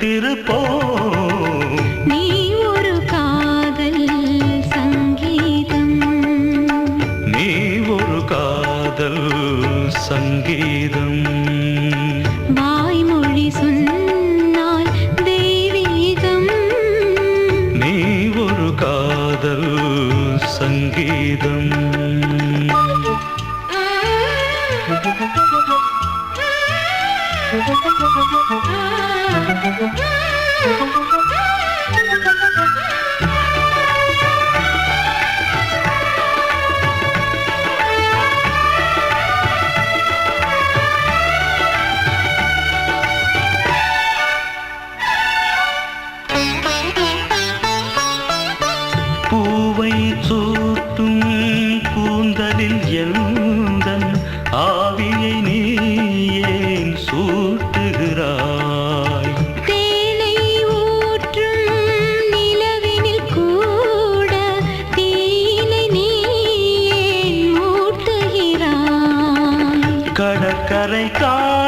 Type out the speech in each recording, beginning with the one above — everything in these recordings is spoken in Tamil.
திருப்போ கடற்கரை காற்றே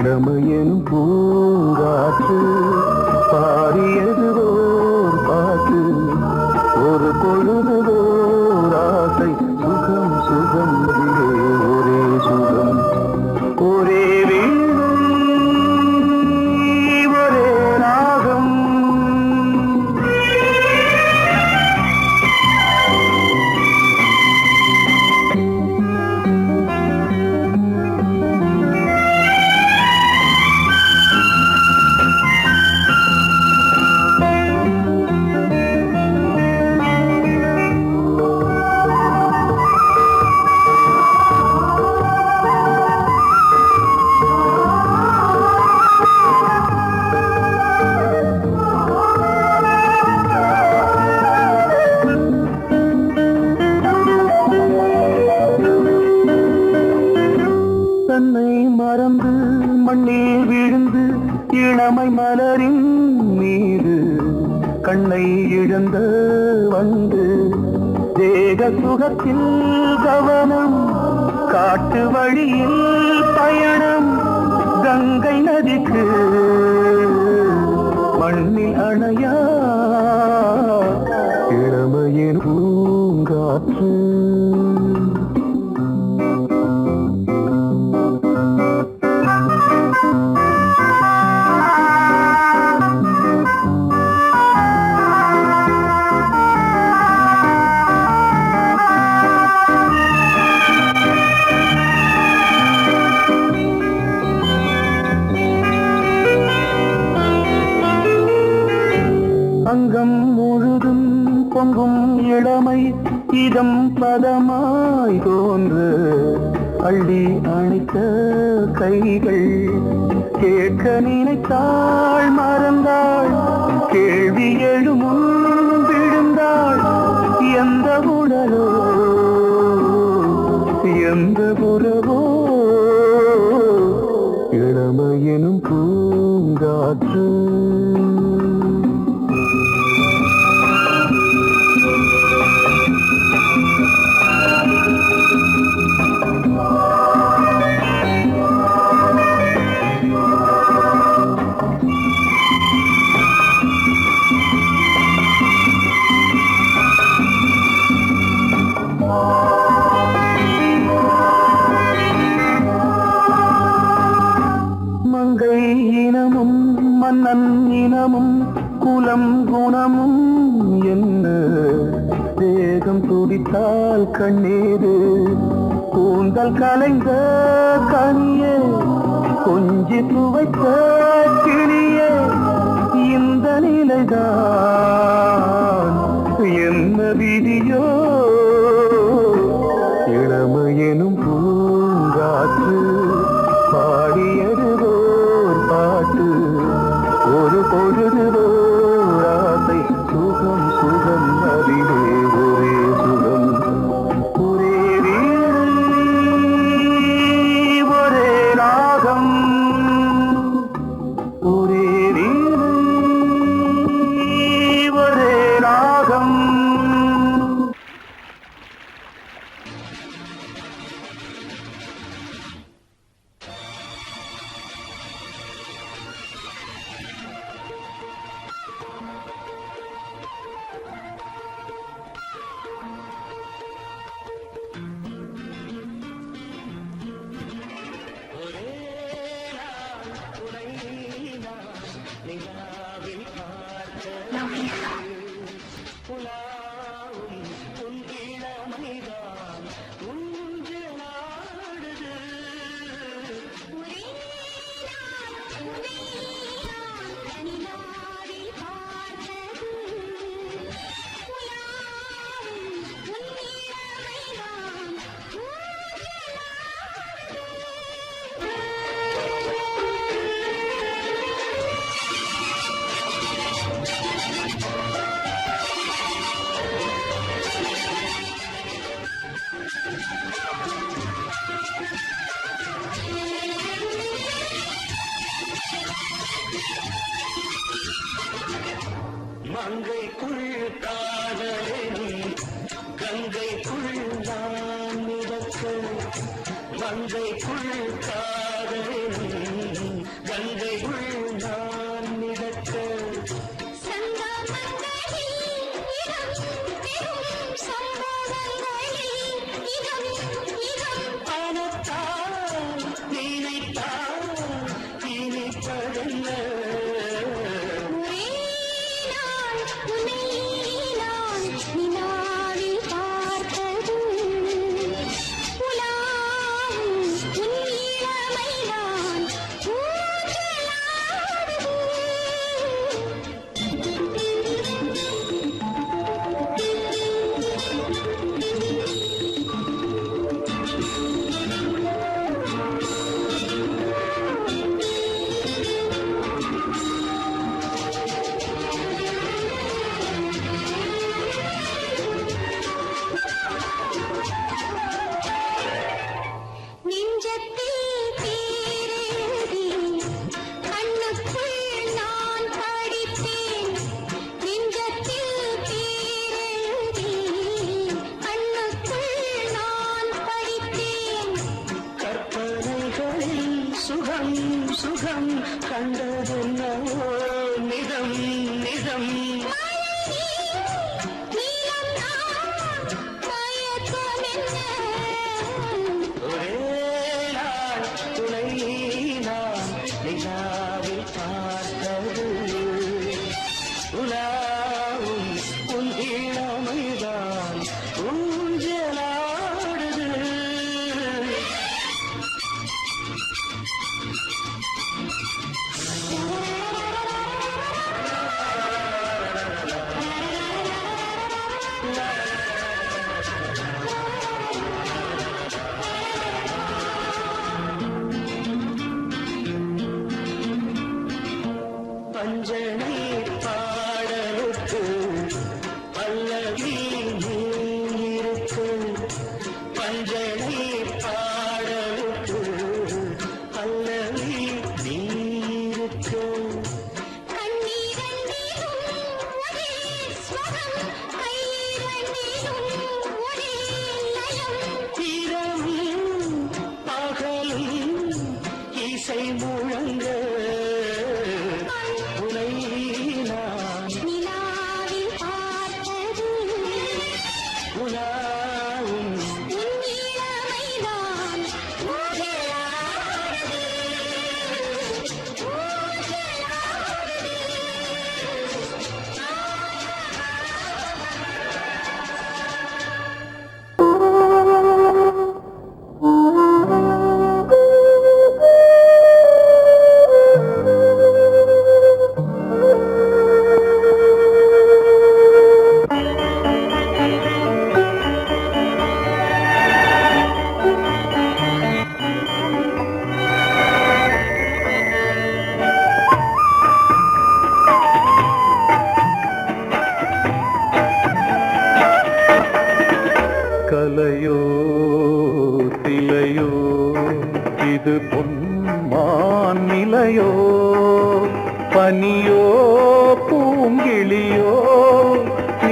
இளமையிலும் பூங்காற்று பாரியது இளமை மலரின் மீது கண்ணை இழந்த வந்து தேக சுகத்தில் கவனம் காட்டு வழியில் பயணம் கங்கை நதிக்கு மண்ணில் அணையா இளமையின் பூங்காற்று பொங்கும் இளமை இதம் பதமாய் தோன்று அள்ளி அணைத்த கைகள் கேட்க நினைத்தாள் மறந்தாள் கேள்வி எழுமுன் விழுந்தாள் எந்த உடலோ எந்த புறவோ இளமையினும் பூங்காற்று கண்ணீரு. கூந்தல் கலைந்த கனியே கொஞ்சி துவைத்த கிளியே இந்த நிலைதான். என்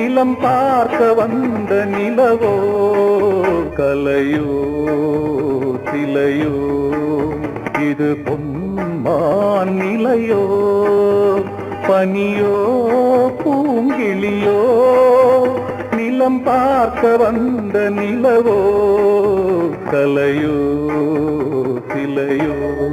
நிலம் பார்க்க வந்த நிலவோ? கலையோ சிலையோ? இது பொன்மான் நிலையோ? பனியோ பூங்கிளியோ நிலம் பார்க்க வந்த நிலவோ? கலையோ சிலையோ?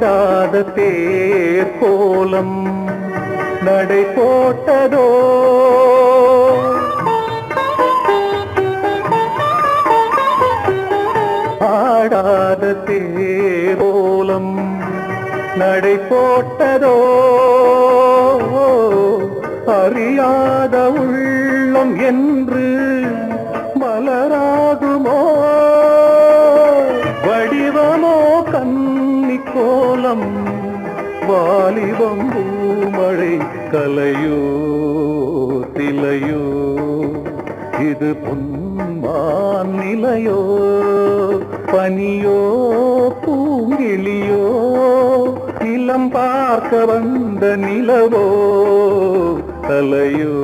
ஆடாத தேர் கோலம் நடை போட்டதோ? ஆடாத தேர் கோலம் நடை போட்டதோ? அறியாத உள்ளம் என்று கோலம் வாலிபம் பூமழை கலையோ திலையோ. இது பொன்மான் நிலையோ பனியோ பூங்கிளியோ இளம் பார்க்க வந்த நிலவோ தலையோ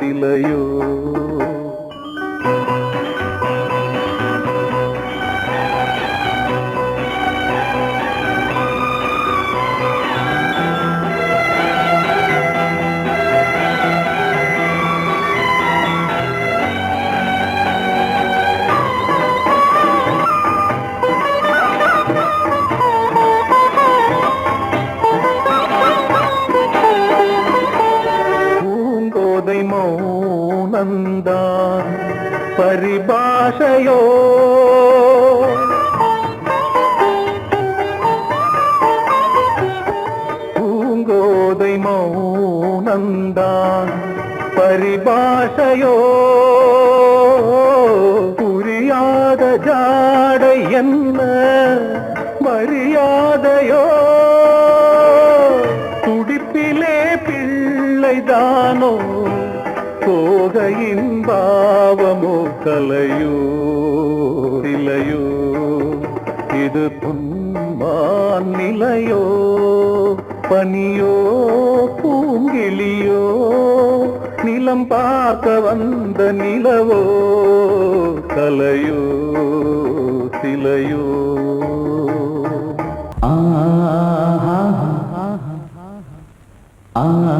திலையோ. என்ன மரியாதையோ? துடிப்பிலே பிள்ளைதானோ? போகையின் பாவமோ கலையோ? இலையோ இது புன்மான் நிலையோ? பனியோ? பூங்கிலியோ நிலம் பார்க்க வந்த நிலவோ? கலையோ? சிலையோ கலகலக்கும்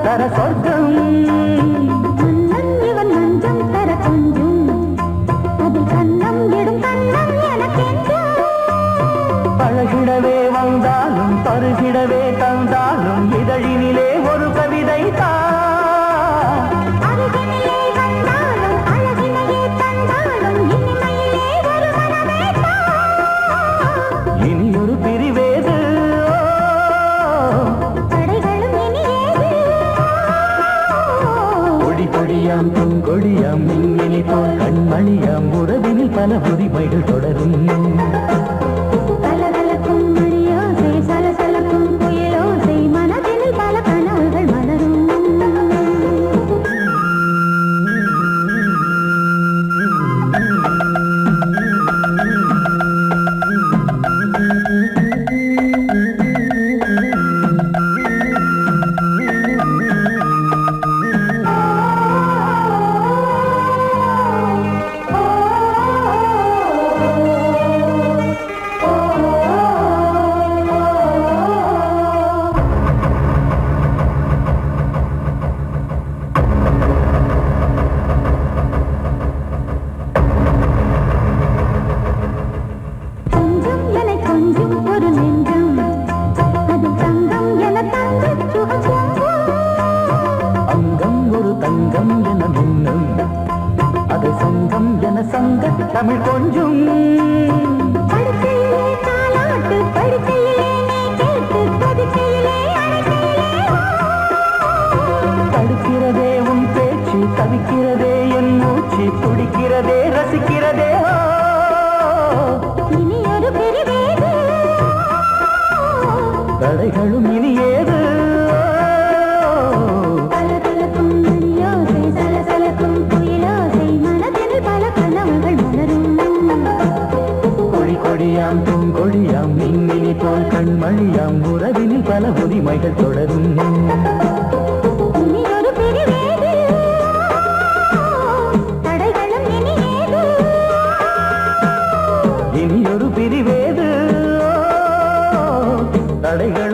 అంతర స్వర్గం. பல உரிமைகள் தொடரும். தமிழ் கொஞ்சும் தடைகள்